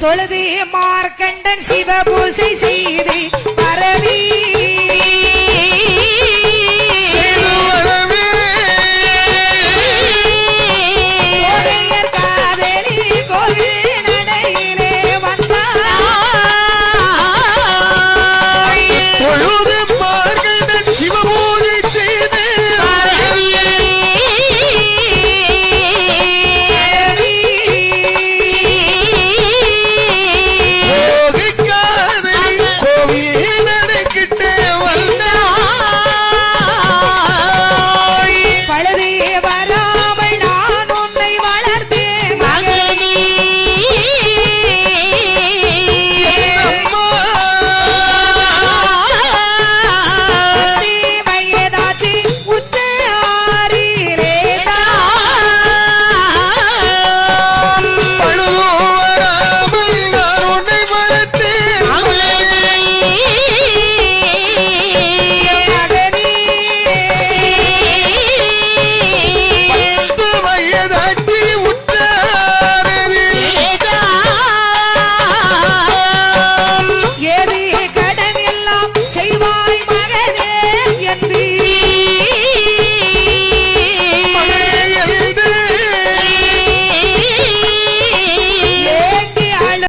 தொழுது மார்க்கண்டன் சிவபூசை llevar